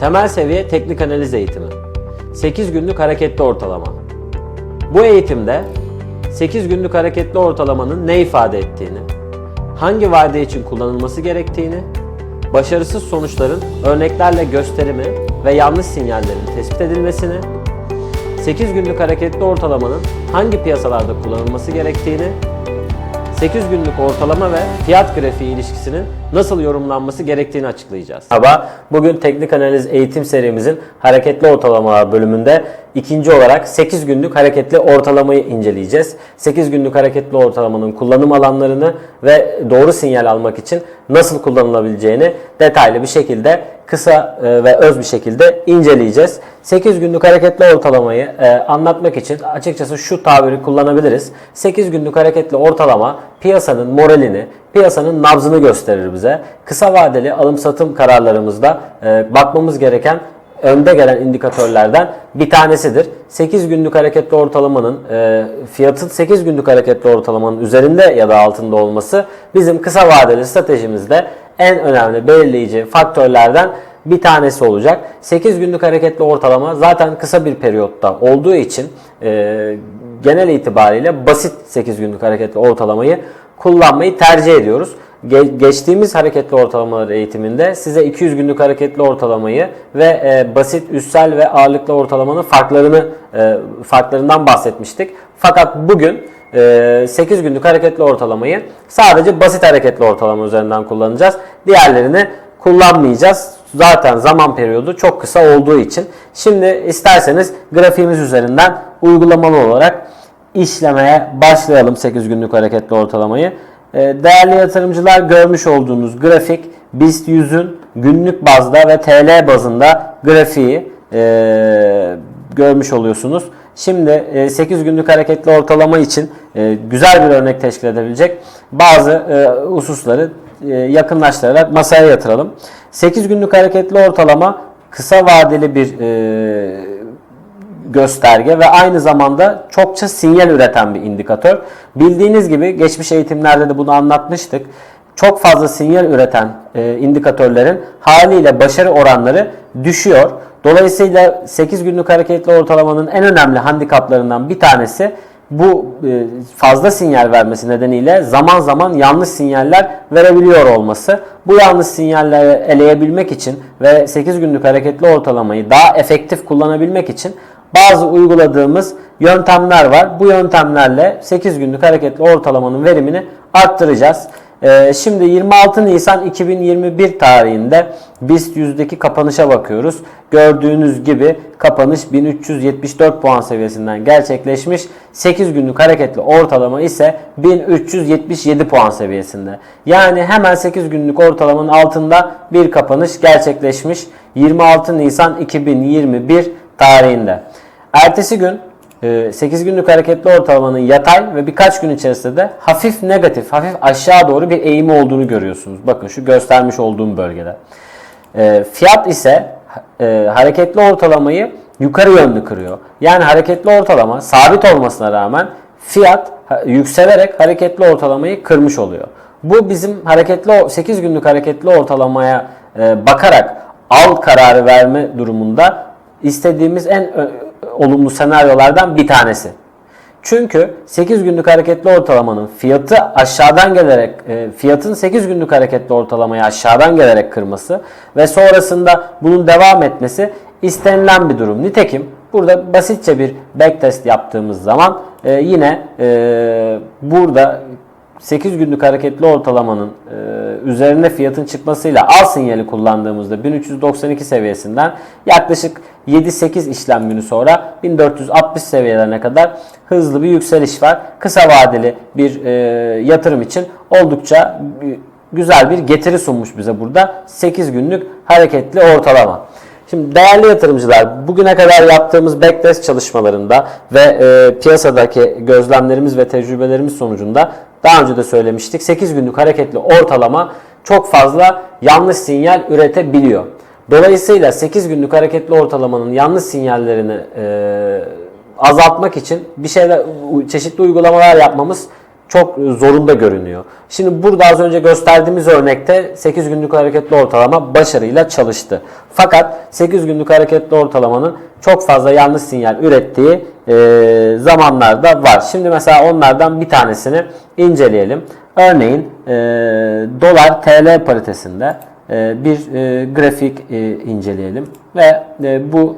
Temel seviye teknik analiz eğitimi. 8 günlük hareketli ortalama. Bu eğitimde 8 günlük hareketli ortalamanın ne ifade ettiğini, hangi vade için kullanılması gerektiğini, başarısız sonuçların örneklerle gösterimi ve yanlış sinyallerin tespit edilmesini, 8 günlük hareketli ortalamanın hangi piyasalarda kullanılması gerektiğini, 8 günlük ortalama ve fiyat grafiği ilişkisinin nasıl yorumlanması gerektiğini açıklayacağız. Merhaba, bugün teknik analiz eğitim serimizin hareketli ortalamalar bölümünde ikinci olarak 8 günlük hareketli ortalamayı inceleyeceğiz. 8 günlük hareketli ortalamanın kullanım alanlarını ve doğru sinyal almak için nasıl kullanılabileceğini detaylı bir şekilde kısa e, ve öz bir şekilde inceleyeceğiz. 8 günlük hareketli ortalamayı e, anlatmak için açıkçası şu tabiri kullanabiliriz. 8 günlük hareketli ortalama piyasanın moralini, piyasanın nabzını gösterir bize. Kısa vadeli alım satım kararlarımızda e, bakmamız gereken önde gelen indikatörlerden bir tanesidir. 8 günlük hareketli ortalamanın e, fiyatın 8 günlük hareketli ortalamanın üzerinde ya da altında olması bizim kısa vadeli stratejimizde en önemli belirleyici faktörlerden bir tanesi olacak. 8 günlük hareketli ortalama zaten kısa bir periyotta olduğu için e, genel itibariyle basit 8 günlük hareketli ortalamayı kullanmayı tercih ediyoruz. Ge- geçtiğimiz hareketli ortalamalar eğitiminde size 200 günlük hareketli ortalamayı ve e, basit üssel ve ağırlıklı ortalamanın farklarını e, farklarından bahsetmiştik. Fakat bugün e, 8 günlük hareketli ortalamayı sadece basit hareketli ortalama üzerinden kullanacağız. Diğerlerini kullanmayacağız. Zaten zaman periyodu çok kısa olduğu için. Şimdi isterseniz grafiğimiz üzerinden uygulamalı olarak işlemeye başlayalım 8 günlük hareketli ortalamayı. Ee, Değerli yatırımcılar görmüş olduğunuz grafik BIST 100'ün günlük bazda ve TL bazında grafiği e, görmüş oluyorsunuz. Şimdi e, 8 günlük hareketli ortalama için e, güzel bir örnek teşkil edebilecek bazı e, hususları e, yakınlaştırarak masaya yatıralım. 8 günlük hareketli ortalama kısa vadeli bir e, gösterge ve aynı zamanda çokça sinyal üreten bir indikatör. Bildiğiniz gibi geçmiş eğitimlerde de bunu anlatmıştık. Çok fazla sinyal üreten e, indikatörlerin haliyle başarı oranları düşüyor. Dolayısıyla 8 günlük hareketli ortalamanın en önemli handikaplarından bir tanesi bu e, fazla sinyal vermesi nedeniyle zaman zaman yanlış sinyaller verebiliyor olması. Bu yanlış sinyalleri eleyebilmek için ve 8 günlük hareketli ortalamayı daha efektif kullanabilmek için bazı uyguladığımız yöntemler var. Bu yöntemlerle 8 günlük hareketli ortalamanın verimini arttıracağız. Ee, şimdi 26 Nisan 2021 tarihinde BIST yüzdeki kapanışa bakıyoruz. Gördüğünüz gibi kapanış 1374 puan seviyesinden gerçekleşmiş. 8 günlük hareketli ortalama ise 1377 puan seviyesinde. Yani hemen 8 günlük ortalamanın altında bir kapanış gerçekleşmiş. 26 Nisan 2021 tarihinde. Ertesi gün 8 günlük hareketli ortalamanın yatay ve birkaç gün içerisinde de hafif negatif, hafif aşağı doğru bir eğimi olduğunu görüyorsunuz. Bakın şu göstermiş olduğum bölgede. E, Fiyat ise e, hareketli ortalamayı yukarı yönlü kırıyor. Yani hareketli ortalama sabit olmasına rağmen fiyat yükselerek hareketli ortalamayı kırmış oluyor. Bu bizim hareketli o- 8 günlük hareketli ortalamaya e, bakarak al kararı verme durumunda istediğimiz en olumlu senaryolardan bir tanesi. Çünkü 8 günlük hareketli ortalamanın fiyatı aşağıdan gelerek e, fiyatın 8 günlük hareketli ortalamayı aşağıdan gelerek kırması ve sonrasında bunun devam etmesi istenilen bir durum. Nitekim burada basitçe bir backtest yaptığımız zaman e, yine e, burada 8 günlük hareketli ortalamanın e, üzerine fiyatın çıkmasıyla al sinyali kullandığımızda 1392 seviyesinden yaklaşık 7-8 işlem günü sonra 1460 seviyelerine kadar hızlı bir yükseliş var. Kısa vadeli bir e, yatırım için oldukça güzel bir getiri sunmuş bize burada 8 günlük hareketli ortalama. Şimdi değerli yatırımcılar bugüne kadar yaptığımız backtest çalışmalarında ve e, piyasadaki gözlemlerimiz ve tecrübelerimiz sonucunda daha önce de söylemiştik 8 günlük hareketli ortalama çok fazla yanlış sinyal üretebiliyor. Dolayısıyla 8 günlük hareketli ortalamanın yanlış sinyallerini e, azaltmak için bir şeyler çeşitli uygulamalar yapmamız çok zorunda görünüyor. Şimdi burada az önce gösterdiğimiz örnekte 8 günlük hareketli ortalama başarıyla çalıştı. Fakat 8 günlük hareketli ortalamanın çok fazla yanlış sinyal ürettiği e, zamanlarda var. Şimdi mesela onlardan bir tanesini inceleyelim. Örneğin e, dolar TL paritesinde e, bir e, grafik inceleyelim ve bu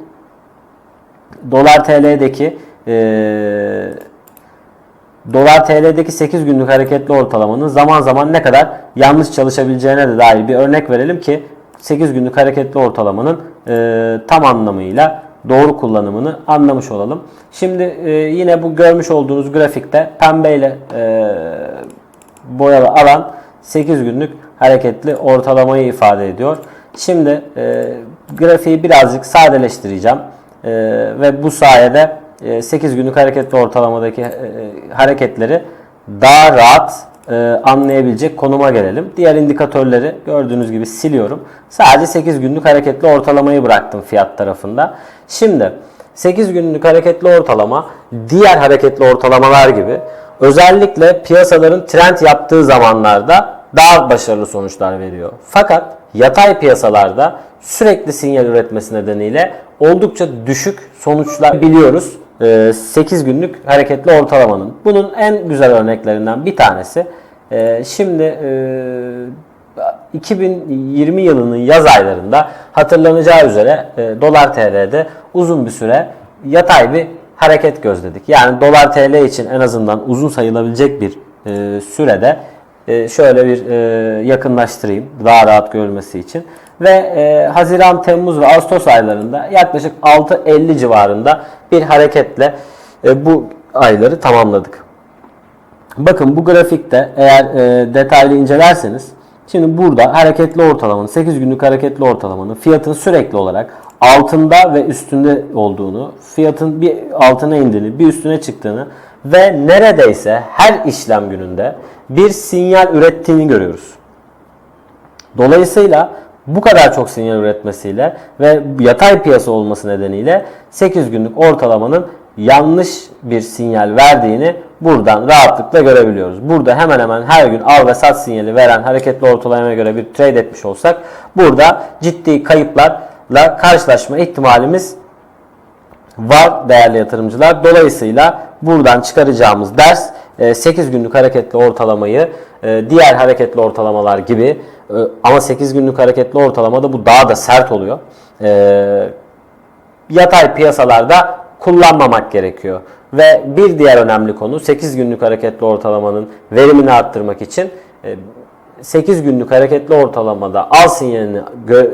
dolar TL'deki e, dolar TL'deki 8 günlük hareketli ortalamanın zaman zaman ne kadar yanlış çalışabileceğine de dair bir örnek verelim ki 8 günlük hareketli ortalamanın e, tam anlamıyla doğru kullanımını anlamış olalım. Şimdi e, yine bu görmüş olduğunuz grafikte pembeyle e, boyalı alan 8 günlük hareketli ortalamayı ifade ediyor. Şimdi e, grafiği birazcık sadeleştireceğim E, ve bu sayede 8 günlük hareketli ortalamadaki e, hareketleri daha rahat e, anlayabilecek konuma gelelim. Diğer indikatörleri gördüğünüz gibi siliyorum. Sadece 8 günlük hareketli ortalamayı bıraktım fiyat tarafında. Şimdi 8 günlük hareketli ortalama diğer hareketli ortalamalar gibi özellikle piyasaların trend yaptığı zamanlarda daha başarılı sonuçlar veriyor. Fakat yatay piyasalarda sürekli sinyal üretmesi nedeniyle oldukça düşük sonuçlar biliyoruz. 8 günlük hareketli ortalamanın. Bunun en güzel örneklerinden bir tanesi. e, Şimdi e, 2020 yılının yaz aylarında hatırlanacağı üzere e, dolar TL'de uzun bir süre yatay bir hareket gözledik. Yani dolar TL için en azından uzun sayılabilecek bir e, sürede e, şöyle bir e, yakınlaştırayım daha rahat görülmesi için. Ve e, Haziran, Temmuz ve Ağustos aylarında yaklaşık 6.50 civarında bir hareketle e, bu ayları tamamladık. Bakın bu grafikte eğer e, detaylı incelerseniz şimdi burada hareketli ortalamanın 8 günlük hareketli ortalamanın fiyatın sürekli olarak altında ve üstünde olduğunu, fiyatın bir altına indiğini, bir üstüne çıktığını ve neredeyse her işlem gününde bir sinyal ürettiğini görüyoruz. Dolayısıyla bu kadar çok sinyal üretmesiyle ve yatay piyasa olması nedeniyle 8 günlük ortalamanın yanlış bir sinyal verdiğini buradan rahatlıkla görebiliyoruz. Burada hemen hemen her gün al ve sat sinyali veren hareketli ortalamaya göre bir trade etmiş olsak burada ciddi kayıplarla karşılaşma ihtimalimiz var değerli yatırımcılar. Dolayısıyla buradan çıkaracağımız ders 8 günlük hareketli ortalamayı e, diğer hareketli ortalamalar gibi e, ama 8 günlük hareketli ortalamada bu daha da sert oluyor. E, Yatay piyasalarda kullanmamak gerekiyor. Ve bir diğer önemli konu 8 günlük hareketli ortalamanın verimini arttırmak için 8 günlük hareketli ortalamada al sinyalini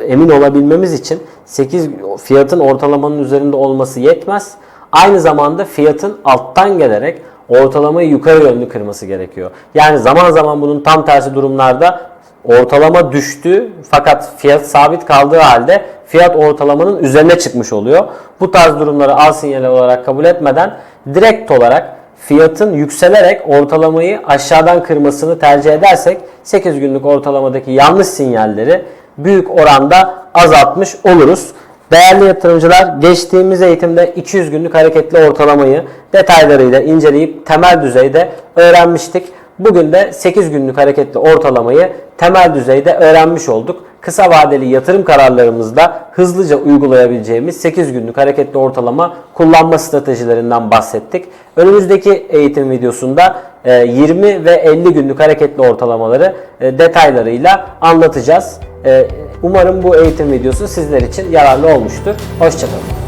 emin olabilmemiz için 8 fiyatın ortalamanın üzerinde olması yetmez. Aynı zamanda fiyatın alttan gelerek ortalamayı yukarı yönlü kırması gerekiyor. Yani zaman zaman bunun tam tersi durumlarda ortalama düştü fakat fiyat sabit kaldığı halde fiyat ortalamanın üzerine çıkmış oluyor. Bu tarz durumları al sinyali olarak kabul etmeden direkt olarak fiyatın yükselerek ortalamayı aşağıdan kırmasını tercih edersek 8 günlük ortalamadaki yanlış sinyalleri büyük oranda azaltmış oluruz. Değerli yatırımcılar geçtiğimiz eğitimde 200 günlük hareketli ortalamayı detaylarıyla inceleyip temel düzeyde öğrenmiştik. Bugün de 8 günlük hareketli ortalamayı temel düzeyde öğrenmiş olduk. Kısa vadeli yatırım kararlarımızda hızlıca uygulayabileceğimiz 8 günlük hareketli ortalama kullanma stratejilerinden bahsettik. Önümüzdeki eğitim videosunda 20 e, ve 50 günlük hareketli ortalamaları e, detaylarıyla anlatacağız. E, umarım bu eğitim videosu sizler için yararlı olmuştur. Hoşçakalın.